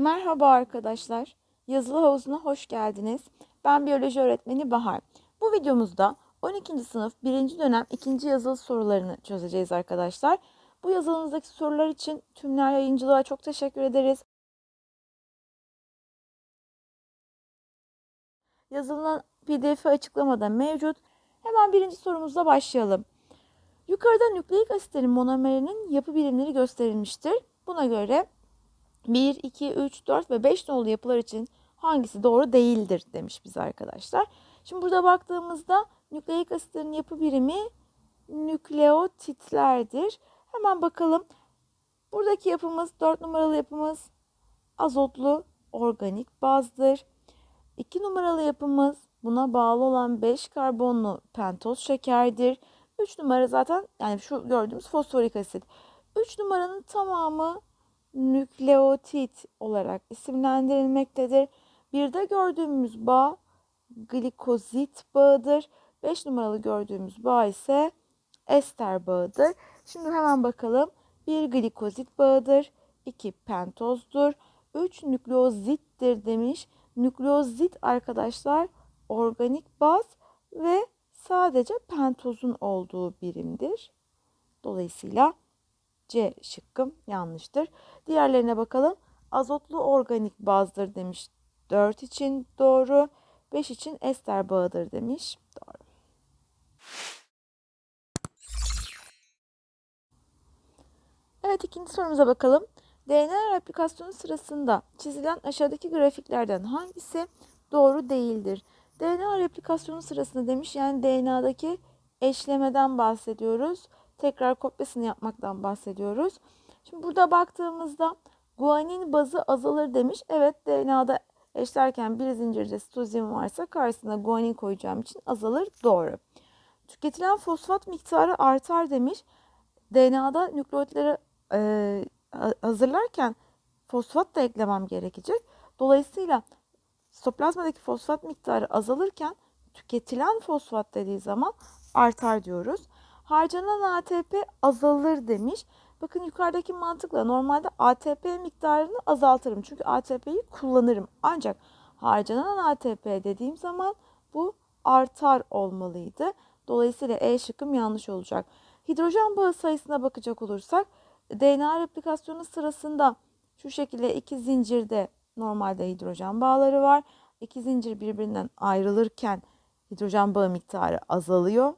Merhaba arkadaşlar. Yazılı havuzuna hoş geldiniz. Ben biyoloji öğretmeni Bahar. Bu videomuzda 12. sınıf 1. dönem 2. yazılı sorularını çözeceğiz arkadaşlar. Bu yazılımızdaki sorular için Tümler Yayıncılığa çok teşekkür ederiz. Yazılan pdf açıklamada mevcut. Hemen birinci sorumuzla başlayalım. Yukarıda nükleik asitlerin monomerinin yapı birimleri gösterilmiştir. Buna göre 1, 2, 3, 4 ve 5 nolu yapılar için hangisi doğru değildir demiş bize arkadaşlar. Şimdi burada baktığımızda nükleik asitlerin yapı birimi nükleotitlerdir. Hemen bakalım. Buradaki yapımız 4 numaralı yapımız azotlu organik bazdır. 2 numaralı yapımız buna bağlı olan 5 karbonlu pentoz şekerdir. 3 numara zaten yani şu gördüğümüz fosforik asit. 3 numaranın tamamı nükleotit olarak isimlendirilmektedir. Bir de gördüğümüz bağ glikozit bağıdır. 5 numaralı gördüğümüz bağ ise ester bağıdır. Şimdi hemen bakalım. 1 glikozit bağıdır. 2 pentozdur. 3 nükleozittir demiş. Nükleozit arkadaşlar organik baz ve sadece pentozun olduğu birimdir. Dolayısıyla C şıkkım yanlıştır. Diğerlerine bakalım. Azotlu organik bazdır demiş. 4 için doğru. 5 için ester bağıdır demiş. Doğru. Evet ikinci sorumuza bakalım. DNA replikasyonu sırasında çizilen aşağıdaki grafiklerden hangisi doğru değildir? DNA replikasyonu sırasında demiş yani DNA'daki eşlemeden bahsediyoruz. Tekrar kopyasını yapmaktan bahsediyoruz. Şimdi burada baktığımızda guanin bazı azalır demiş. Evet DNA'da eşlerken bir zincirde sitozin varsa karşısına guanin koyacağım için azalır. Doğru. Tüketilen fosfat miktarı artar demiş. DNA'da nükleotleri e, hazırlarken fosfat da eklemem gerekecek. Dolayısıyla sitoplazmadaki fosfat miktarı azalırken tüketilen fosfat dediği zaman artar diyoruz. Harcanan ATP azalır demiş. Bakın yukarıdaki mantıkla normalde ATP miktarını azaltırım. Çünkü ATP'yi kullanırım. Ancak harcanan ATP dediğim zaman bu artar olmalıydı. Dolayısıyla E şıkkım yanlış olacak. Hidrojen bağı sayısına bakacak olursak DNA replikasyonu sırasında şu şekilde iki zincirde normalde hidrojen bağları var. İki zincir birbirinden ayrılırken hidrojen bağı miktarı azalıyor.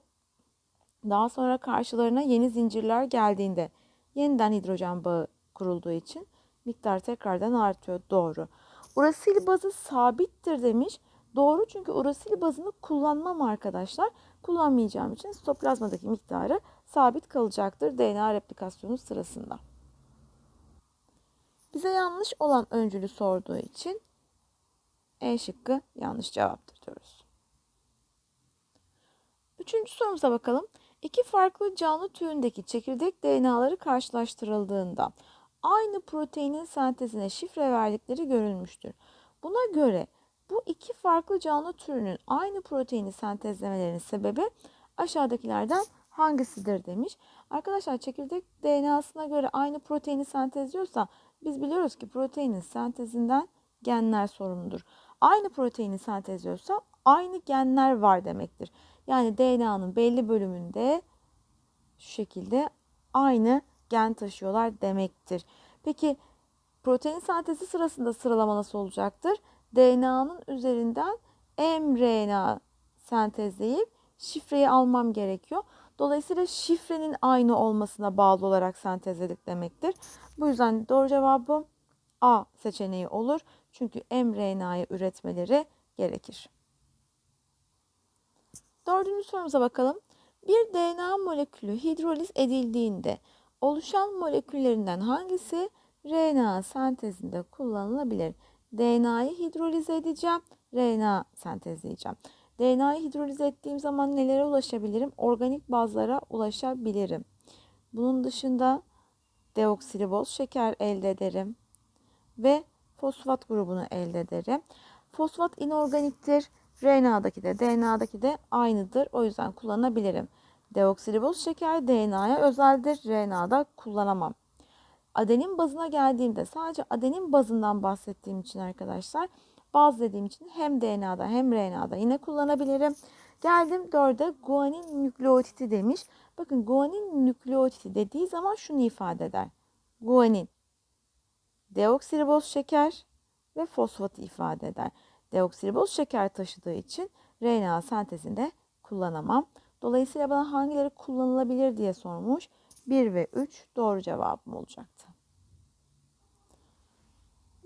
Daha sonra karşılarına yeni zincirler geldiğinde yeniden hidrojen bağı kurulduğu için miktar tekrardan artıyor. Doğru. Urasil bazı sabittir demiş. Doğru çünkü urasil bazını kullanmam arkadaşlar. Kullanmayacağım için sitoplazmadaki miktarı sabit kalacaktır DNA replikasyonu sırasında. Bize yanlış olan öncülü sorduğu için E şıkkı yanlış cevaptır diyoruz. Üçüncü sorumuza bakalım. İki farklı canlı türündeki çekirdek DNA'ları karşılaştırıldığında aynı proteinin sentezine şifre verdikleri görülmüştür. Buna göre bu iki farklı canlı türünün aynı proteini sentezlemelerinin sebebi aşağıdakilerden hangisidir demiş. Arkadaşlar çekirdek DNA'sına göre aynı proteini sentezliyorsa biz biliyoruz ki proteinin sentezinden genler sorumludur. Aynı proteini sentezliyorsa aynı genler var demektir. Yani DNA'nın belli bölümünde şu şekilde aynı gen taşıyorlar demektir. Peki protein sentezi sırasında sıralama nasıl olacaktır? DNA'nın üzerinden mRNA sentezleyip şifreyi almam gerekiyor. Dolayısıyla şifrenin aynı olmasına bağlı olarak sentezledik demektir. Bu yüzden doğru cevabım A seçeneği olur. Çünkü mRNA'yı üretmeleri gerekir. Dördüncü sorumuza bakalım. Bir DNA molekülü hidroliz edildiğinde oluşan moleküllerinden hangisi RNA sentezinde kullanılabilir? DNA'yı hidrolize edeceğim, RNA sentezleyeceğim. DNA'yı hidrolize ettiğim zaman nelere ulaşabilirim? Organik bazlara ulaşabilirim. Bunun dışında deoksiriboz şeker elde ederim ve fosfat grubunu elde ederim. Fosfat inorganiktir. RNA'daki de DNA'daki de aynıdır. O yüzden kullanabilirim. Deoksiriboz şeker DNA'ya özeldir. RNA'da kullanamam. adenin bazına geldiğimde sadece adenin bazından bahsettiğim için arkadaşlar baz dediğim için hem DNA'da hem RNA'da yine kullanabilirim. Geldim 4'e guanin nükleotidi demiş. Bakın guanin nükleotidi dediği zaman şunu ifade eder. Guanin deoksiriboz şeker ve fosfatı ifade eder. Deoksiriboz şeker taşıdığı için RNA sentezinde kullanamam. Dolayısıyla bana hangileri kullanılabilir diye sormuş. 1 ve 3 doğru cevabım olacaktı.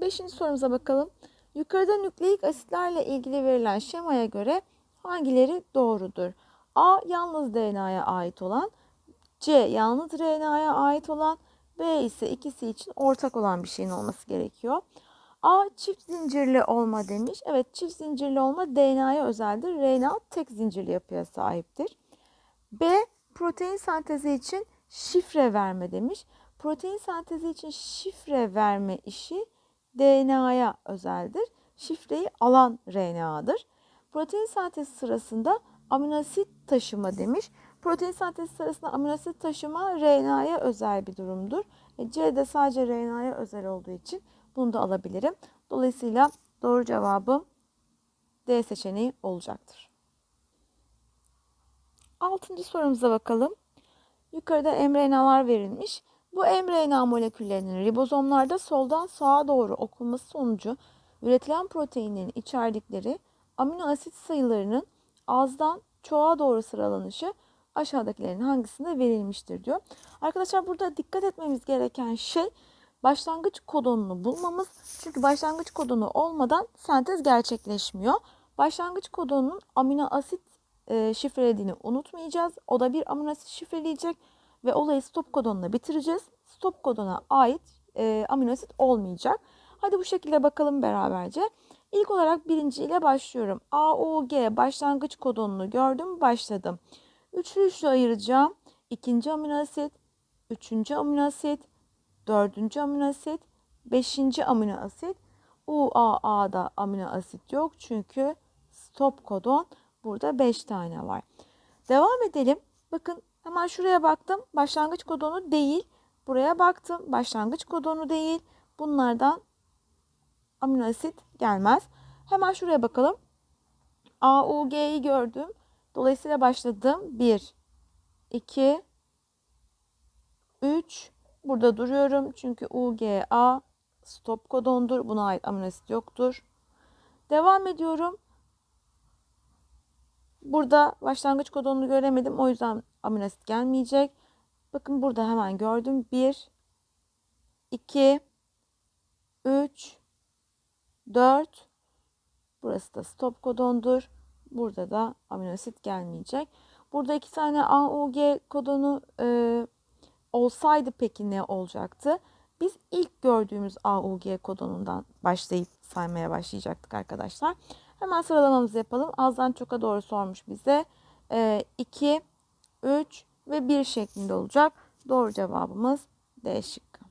Beşinci sorumuza bakalım. Yukarıda nükleik asitlerle ilgili verilen şemaya göre hangileri doğrudur? A yalnız DNA'ya ait olan, C yalnız RNA'ya ait olan, B ise ikisi için ortak olan bir şeyin olması gerekiyor. A çift zincirli olma demiş. Evet çift zincirli olma DNA'ya özeldir. RNA tek zincirli yapıya sahiptir. B protein sentezi için şifre verme demiş. Protein sentezi için şifre verme işi DNA'ya özeldir. Şifreyi alan RNA'dır. Protein sentezi sırasında aminoasit taşıma demiş. Protein sentezi sırasında aminoasit taşıma RNA'ya özel bir durumdur. E, C de sadece RNA'ya özel olduğu için bunu da alabilirim. Dolayısıyla doğru cevabım D seçeneği olacaktır. Altıncı sorumuza bakalım. Yukarıda mRNA'lar verilmiş. Bu mRNA moleküllerinin ribozomlarda soldan sağa doğru okunması sonucu üretilen proteinlerin içerdikleri amino asit sayılarının azdan çoğa doğru sıralanışı aşağıdakilerin hangisinde verilmiştir diyor. Arkadaşlar burada dikkat etmemiz gereken şey başlangıç kodonunu bulmamız. Çünkü başlangıç kodonu olmadan sentez gerçekleşmiyor. Başlangıç kodonunun amino asit e, şifrelediğini unutmayacağız. O da bir amino asit şifreleyecek ve olayı stop kodonla bitireceğiz. Stop kodona ait e, amino asit olmayacak. Hadi bu şekilde bakalım beraberce. İlk olarak birinci ile başlıyorum. AUG başlangıç kodonunu gördüm, başladım. Üçlü üçlü ayıracağım. İkinci amino asit, üçüncü amino asit, dördüncü amino asit, beşinci amino asit. UAA'da amino asit yok çünkü stop kodon burada 5 tane var. Devam edelim. Bakın hemen şuraya baktım. Başlangıç kodonu değil. Buraya baktım. Başlangıç kodonu değil. Bunlardan amino asit gelmez. Hemen şuraya bakalım. A, U, G'yi gördüm. Dolayısıyla başladım. 1, 2, 3. Burada duruyorum. Çünkü U, G, A stop kodondur. Buna ait amino asit yoktur. Devam ediyorum. Burada başlangıç kodonunu göremedim. O yüzden amino asit gelmeyecek. Bakın burada hemen gördüm. 1, 2, 3, 4. Burası da stop kodondur. Burada da amino asit gelmeyecek. Burada iki tane AUG kodonu e, olsaydı peki ne olacaktı? Biz ilk gördüğümüz AUG kodonundan başlayıp saymaya başlayacaktık arkadaşlar. Hemen sıralamamızı yapalım. Azdan çoka doğru sormuş bize. 2, 3 ve 1 şeklinde olacak. Doğru cevabımız D şıkkı.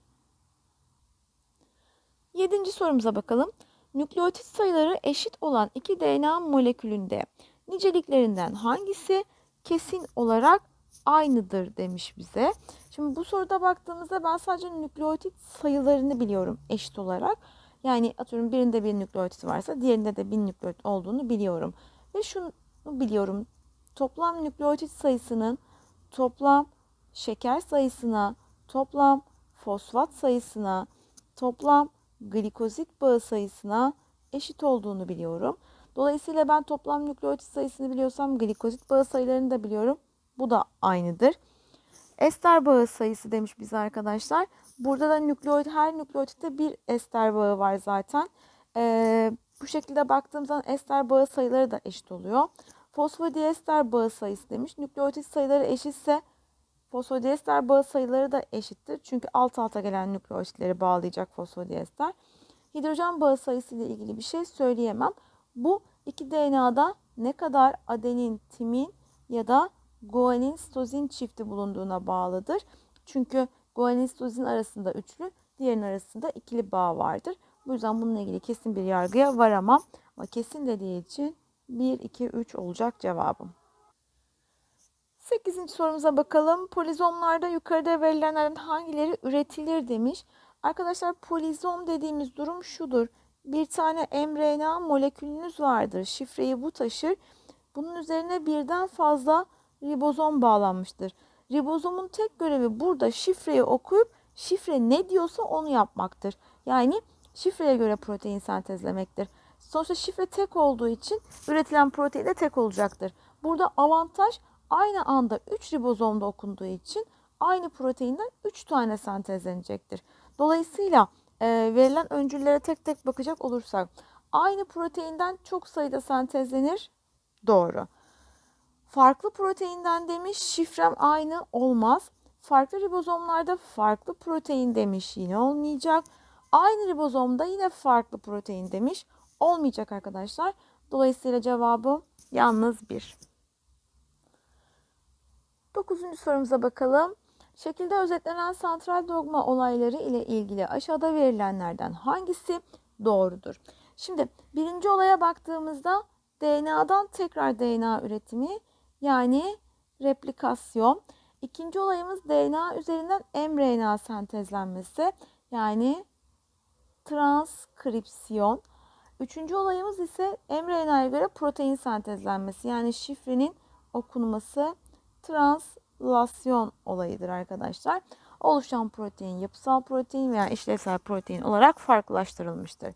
Yedinci sorumuza bakalım. Nükleotit sayıları eşit olan iki DNA molekülünde niceliklerinden hangisi kesin olarak aynıdır demiş bize. Şimdi bu soruda baktığımızda ben sadece nükleotit sayılarını biliyorum eşit olarak. Yani atıyorum birinde bir nükleotit varsa diğerinde de bir nükleotit olduğunu biliyorum. Ve şunu biliyorum. Toplam nükleotit sayısının toplam şeker sayısına, toplam fosfat sayısına, toplam glikozit bağı sayısına eşit olduğunu biliyorum. Dolayısıyla ben toplam nükleotit sayısını biliyorsam glikozit bağı sayılarını da biliyorum. Bu da aynıdır. Ester bağı sayısı demiş bize arkadaşlar. Burada da nükleotit her nükleotitte bir ester bağı var zaten. Ee, bu şekilde baktığım zaman ester bağı sayıları da eşit oluyor. Fosfodiester bağı sayısı demiş. Nükleotit sayıları eşitse fosfodiester bağı sayıları da eşittir. Çünkü alt alta gelen nükleotitleri bağlayacak fosfodiester. Hidrojen bağı sayısı ile ilgili bir şey söyleyemem. Bu iki DNA'da ne kadar adenin, timin ya da guanin, stozin çifti bulunduğuna bağlıdır. Çünkü guanin, stozin arasında üçlü, diğerinin arasında ikili bağ vardır. Bu yüzden bununla ilgili kesin bir yargıya varamam. Ama kesin dediği için 1, 2, 3 olacak cevabım. 8. sorumuza bakalım. Polizomlarda yukarıda verilenlerden hangileri üretilir demiş. Arkadaşlar polizom dediğimiz durum şudur. Bir tane mRNA molekülünüz vardır. Şifreyi bu taşır. Bunun üzerine birden fazla ribozom bağlanmıştır. Ribozomun tek görevi burada şifreyi okuyup şifre ne diyorsa onu yapmaktır. Yani şifreye göre protein sentezlemektir. Sonuçta şifre tek olduğu için üretilen protein de tek olacaktır. Burada avantaj aynı anda 3 ribozomda okunduğu için aynı proteinden 3 tane sentezlenecektir. Dolayısıyla e, verilen öncüllere tek tek bakacak olursak aynı proteinden çok sayıda sentezlenir. Doğru. Farklı proteinden demiş şifrem aynı olmaz. Farklı ribozomlarda farklı protein demiş yine olmayacak. Aynı ribozomda yine farklı protein demiş olmayacak arkadaşlar. Dolayısıyla cevabı yalnız bir. Dokuzuncu sorumuza bakalım. Şekilde özetlenen santral dogma olayları ile ilgili aşağıda verilenlerden hangisi doğrudur? Şimdi birinci olaya baktığımızda DNA'dan tekrar DNA üretimi yani replikasyon. İkinci olayımız DNA üzerinden mRNA sentezlenmesi yani transkripsiyon. Üçüncü olayımız ise mRNA'ya göre protein sentezlenmesi yani şifrenin okunması translasyon olayıdır arkadaşlar. Oluşan protein yapısal protein veya işlevsel protein olarak farklılaştırılmıştır.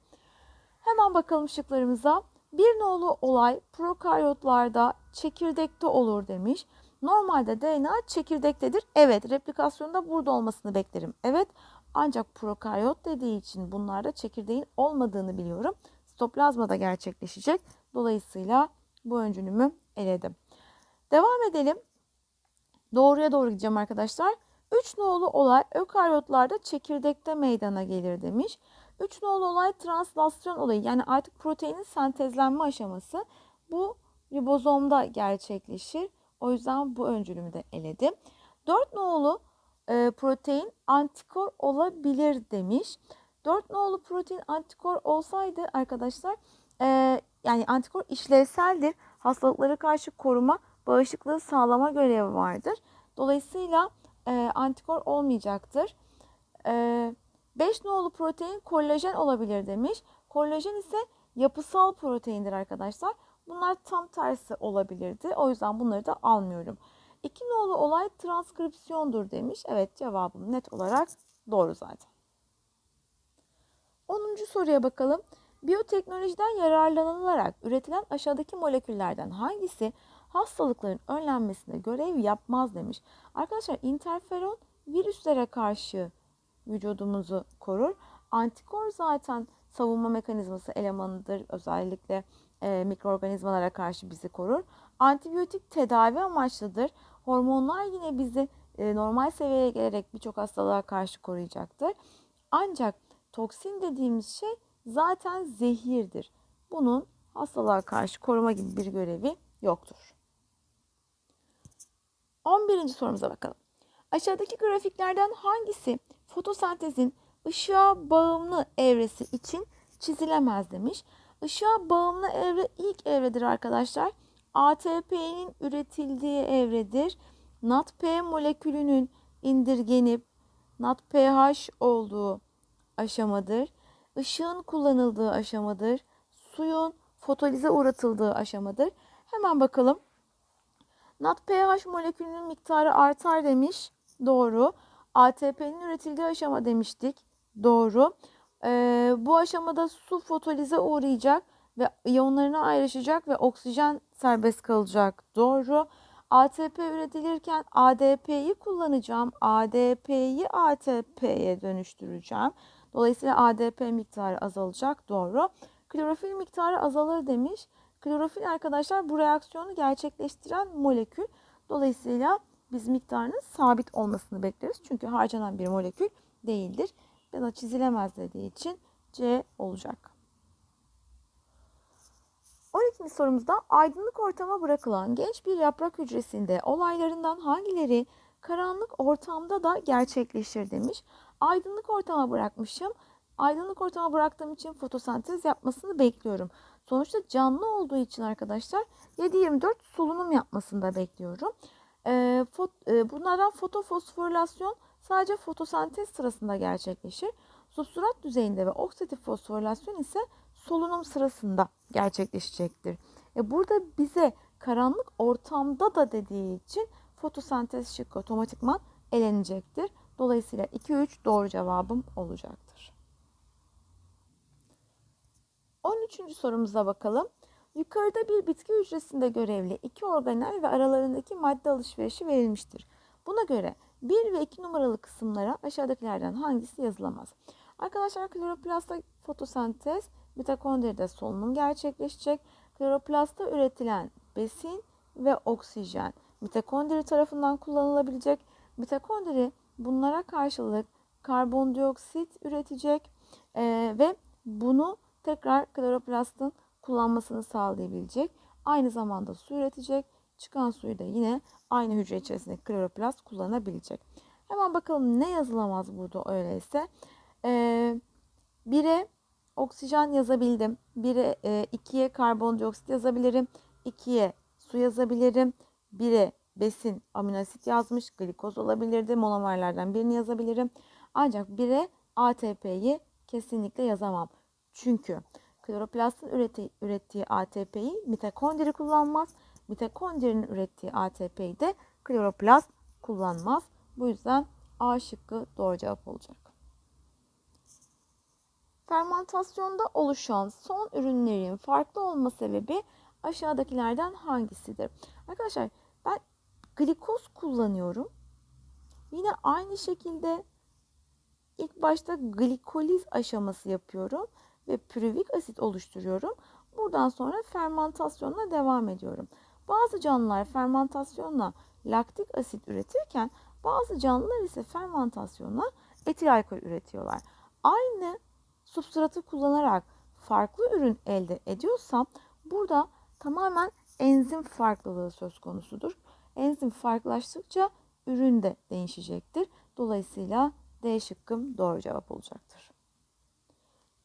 Hemen bakalım şıklarımıza. Bir nolu olay prokaryotlarda çekirdekte olur demiş. Normalde DNA çekirdektedir. Evet, replikasyonda burada olmasını beklerim. Evet, ancak prokaryot dediği için bunlarda çekirdeğin olmadığını biliyorum. Sitoplazmada gerçekleşecek. Dolayısıyla bu öncülümü eledim. Devam edelim. Doğruya doğru gideceğim arkadaşlar. 3 nolu olay ökaryotlarda çekirdekte meydana gelir demiş. 3 nolu olay translasyon olayı yani artık proteinin sentezlenme aşaması bu ribozomda gerçekleşir. O yüzden bu öncülümü de eledim. 4 nolu e, protein antikor olabilir demiş. 4 nolu protein antikor olsaydı arkadaşlar e, yani antikor işlevseldir. Hastalıklara karşı koruma, bağışıklığı sağlama görevi vardır. Dolayısıyla e, antikor olmayacaktır. E, 5 nolu protein kollajen olabilir demiş. Kollajen ise yapısal proteindir arkadaşlar. Bunlar tam tersi olabilirdi. O yüzden bunları da almıyorum. 2 nolu olay transkripsiyondur demiş. Evet cevabım net olarak doğru zaten. 10. soruya bakalım. Biyoteknolojiden yararlanılarak üretilen aşağıdaki moleküllerden hangisi hastalıkların önlenmesine görev yapmaz demiş. Arkadaşlar interferon virüslere karşı vücudumuzu korur. Antikor zaten savunma mekanizması elemanıdır. Özellikle e, mikroorganizmalara karşı bizi korur. Antibiyotik tedavi amaçlıdır. Hormonlar yine bizi e, normal seviyeye gelerek birçok hastalığa karşı koruyacaktır. Ancak toksin dediğimiz şey zaten zehirdir. Bunun hastalığa karşı koruma gibi bir görevi yoktur. 11. sorumuza bakalım. Aşağıdaki grafiklerden hangisi fotosentezin ışığa bağımlı evresi için çizilemez demiş. Işığa bağımlı evre ilk evredir arkadaşlar. ATP'nin üretildiği evredir. NADP molekülünün indirgenip NADPH olduğu aşamadır. Işığın kullanıldığı aşamadır. Suyun fotolize uğratıldığı aşamadır. Hemen bakalım. NADPH molekülünün miktarı artar demiş. Doğru. ATP'nin üretildiği aşama demiştik. Doğru. Ee, bu aşamada su fotolize uğrayacak ve iyonlarına ayrışacak ve oksijen serbest kalacak. Doğru. ATP üretilirken ADP'yi kullanacağım. ADP'yi ATP'ye dönüştüreceğim. Dolayısıyla ADP miktarı azalacak. Doğru. Klorofil miktarı azalır demiş. Klorofil arkadaşlar bu reaksiyonu gerçekleştiren molekül. Dolayısıyla biz miktarının sabit olmasını bekleriz. Çünkü harcanan bir molekül değildir. Ya da çizilemez dediği için C olacak. 12. sorumuzda aydınlık ortama bırakılan genç bir yaprak hücresinde olaylarından hangileri karanlık ortamda da gerçekleşir demiş. Aydınlık ortama bırakmışım. Aydınlık ortama bıraktığım için fotosentez yapmasını bekliyorum. Sonuçta canlı olduğu için arkadaşlar 7-24 solunum yapmasını da bekliyorum. E, fot- e, bunlardan fotofosforilasyon sadece fotosentez sırasında gerçekleşir. Substrat düzeyinde ve oksidatif fosforilasyon ise solunum sırasında gerçekleşecektir. E burada bize karanlık ortamda da dediği için fotosentez şıkkı otomatikman elenecektir. Dolayısıyla 2-3 doğru cevabım olacaktır. 13. sorumuza bakalım. Yukarıda bir bitki hücresinde görevli iki organel ve aralarındaki madde alışverişi verilmiştir. Buna göre 1 ve 2 numaralı kısımlara aşağıdakilerden hangisi yazılamaz? Arkadaşlar kloroplastta fotosentez, mitokondride solunum gerçekleşecek. Kloroplastta üretilen besin ve oksijen mitokondri tarafından kullanılabilecek. Mitokondri bunlara karşılık karbondioksit üretecek ee, ve bunu tekrar kloroplastın kullanmasını sağlayabilecek. Aynı zamanda su üretecek. Çıkan suyu da yine aynı hücre içerisinde kloroplast kullanabilecek. Hemen bakalım ne yazılamaz burada öyleyse. Ee, bire oksijen yazabildim. Bire, e, ikiye karbondioksit yazabilirim. ikiye su yazabilirim. Bire besin aminoasit yazmış. Glikoz olabilirdi. Monomerlerden birini yazabilirim. Ancak bire ATP'yi kesinlikle yazamam. Çünkü kloroplastın ürettiği, ürettiği ATP'yi mitokondri kullanmaz. Mitokondrinin ürettiği ATP'yi de kloroplast kullanmaz. Bu yüzden A şıkkı doğru cevap olacak. Fermentasyonda oluşan son ürünlerin farklı olma sebebi aşağıdakilerden hangisidir? Arkadaşlar ben glikoz kullanıyorum. Yine aynı şekilde ilk başta glikoliz aşaması yapıyorum ve pürüvik asit oluşturuyorum. Buradan sonra fermentasyonla devam ediyorum. Bazı canlılar fermentasyonla laktik asit üretirken bazı canlılar ise fermentasyonla etil alkol üretiyorlar. Aynı substratı kullanarak farklı ürün elde ediyorsam burada tamamen enzim farklılığı söz konusudur. Enzim farklılaştıkça ürün de değişecektir. Dolayısıyla D şıkkım doğru cevap olacaktır.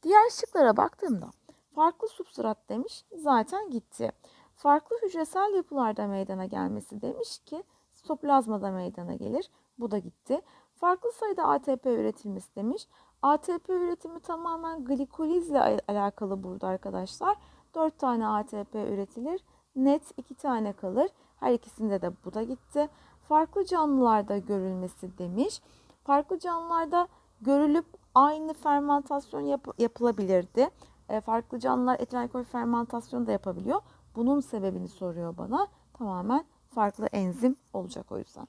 Diğer şıklara baktığımda farklı substrat demiş zaten gitti. Farklı hücresel yapılarda meydana gelmesi demiş ki sitoplazmada meydana gelir. Bu da gitti. Farklı sayıda ATP üretilmesi demiş. ATP üretimi tamamen glikolizle alakalı burada arkadaşlar. 4 tane ATP üretilir. Net 2 tane kalır. Her ikisinde de bu da gitti. Farklı canlılarda görülmesi demiş. Farklı canlılarda görülüp aynı fermentasyon yap- yapılabilirdi. E, farklı canlılar etil alkol fermentasyonu da yapabiliyor. Bunun sebebini soruyor bana. Tamamen farklı enzim olacak o yüzden.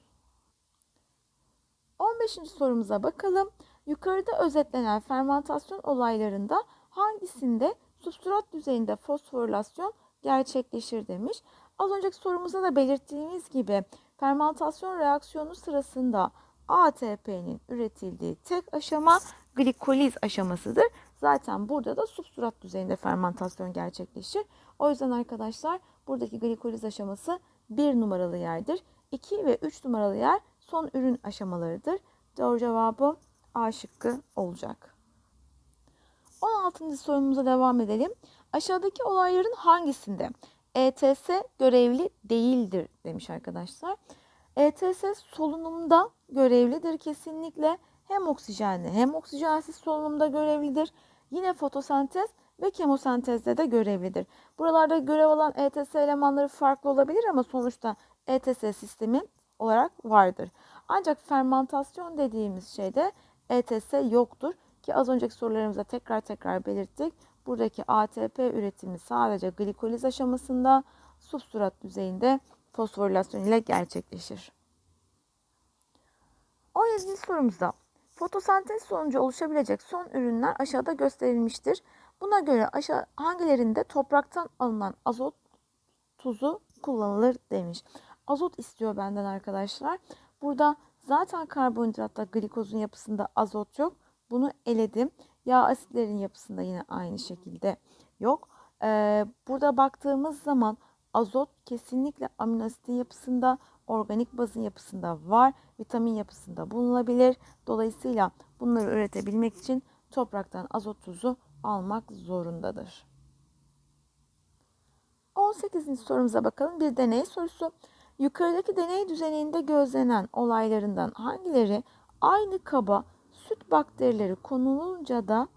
15. sorumuza bakalım. Yukarıda özetlenen fermentasyon olaylarında hangisinde substrat düzeyinde fosforilasyon gerçekleşir demiş. Az önceki sorumuzda da belirttiğimiz gibi fermentasyon reaksiyonu sırasında ATP'nin üretildiği tek aşama glikoliz aşamasıdır. Zaten burada da substrat düzeyinde fermentasyon gerçekleşir. O yüzden arkadaşlar buradaki glikoliz aşaması 1 numaralı yerdir. 2 ve 3 numaralı yer son ürün aşamalarıdır. Doğru cevabı A şıkkı olacak. 16. sorumuza devam edelim. Aşağıdaki olayların hangisinde ETS görevli değildir demiş arkadaşlar. ETS solunumda görevlidir kesinlikle. Hem oksijenli hem oksijensiz solunumda görevlidir. Yine fotosentez ve kemosentezde de görevlidir. Buralarda görev alan ETS elemanları farklı olabilir ama sonuçta ETS sistemi olarak vardır. Ancak fermentasyon dediğimiz şeyde ETS yoktur ki az önceki sorularımızda tekrar tekrar belirttik. Buradaki ATP üretimi sadece glikoliz aşamasında substrat düzeyinde fosforilasyon ile gerçekleşir. 17. sorumuzda fotosentez sonucu oluşabilecek son ürünler aşağıda gösterilmiştir. Buna göre aşağı hangilerinde topraktan alınan azot tuzu kullanılır demiş. Azot istiyor benden arkadaşlar. Burada zaten karbonhidratta glikozun yapısında azot yok. Bunu eledim. Yağ asitlerin yapısında yine aynı şekilde yok. Ee, burada baktığımız zaman azot kesinlikle amino asitin yapısında, organik bazın yapısında var, vitamin yapısında bulunabilir. Dolayısıyla bunları üretebilmek için topraktan azot tuzu almak zorundadır. 18. sorumuza bakalım. Bir deney sorusu. Yukarıdaki deney düzeninde gözlenen olaylarından hangileri aynı kaba süt bakterileri konulunca da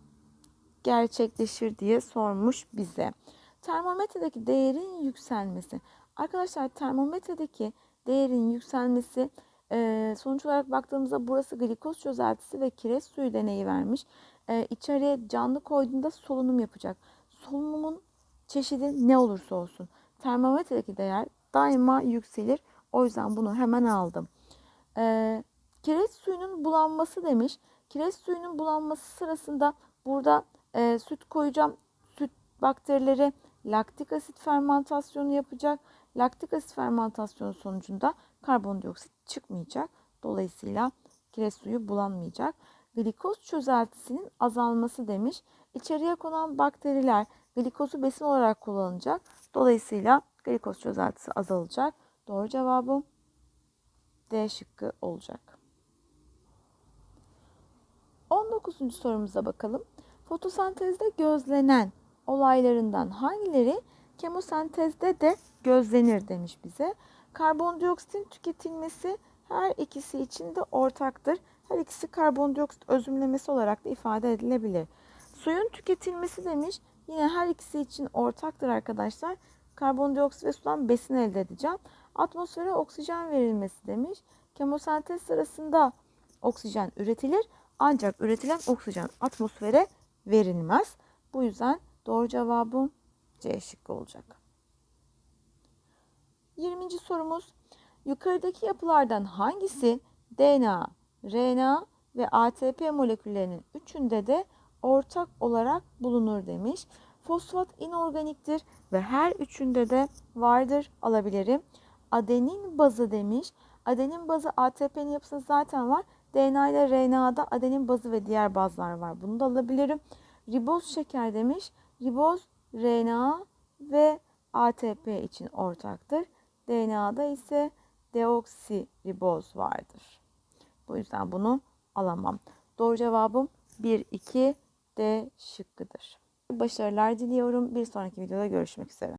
gerçekleşir diye sormuş bize. Termometredeki değerin yükselmesi. Arkadaşlar termometredeki değerin yükselmesi e, sonuç olarak baktığımızda burası glikoz çözeltisi ve kireç suyu deneyi vermiş. E, içeriye canlı koyduğunda solunum yapacak. Solunumun çeşidi ne olursa olsun termometredeki değer daima yükselir. O yüzden bunu hemen aldım. E, kireç suyunun bulanması demiş. Kireç suyunun bulanması sırasında burada e, süt koyacağım. Süt bakterileri laktik asit fermentasyonu yapacak. Laktik asit fermentasyonu sonucunda karbondioksit çıkmayacak. Dolayısıyla kireç suyu bulanmayacak. Glikoz çözeltisinin azalması demiş. İçeriye konan bakteriler glikozu besin olarak kullanacak. Dolayısıyla glikoz çözeltisi azalacak. Doğru cevabım D şıkkı olacak. 19. sorumuza bakalım. Fotosentezde gözlenen olaylarından hangileri kemosentezde de gözlenir demiş bize. Karbondioksitin tüketilmesi her ikisi için de ortaktır. Her ikisi karbondioksit özümlemesi olarak da ifade edilebilir. Suyun tüketilmesi demiş. Yine her ikisi için ortaktır arkadaşlar. Karbondioksit ve sudan besin elde edeceğim. Atmosfere oksijen verilmesi demiş. Kemosentez sırasında oksijen üretilir. Ancak üretilen oksijen atmosfere verilmez. Bu yüzden doğru cevabım C şıkkı olacak. 20. sorumuz. Yukarıdaki yapılardan hangisi DNA, RNA ve ATP moleküllerinin üçünde de ortak olarak bulunur demiş. Fosfat inorganiktir ve her üçünde de vardır alabilirim. Adenin bazı demiş. Adenin bazı ATP'nin yapısında zaten var. DNA ile RNA'da adenin bazı ve diğer bazlar var. Bunu da alabilirim. Riboz şeker demiş. Riboz RNA ve ATP için ortaktır. DNA'da ise deoksiriboz vardır. Bu yüzden bunu alamam. Doğru cevabım 1, 2, D şıkkıdır. Başarılar diliyorum. Bir sonraki videoda görüşmek üzere.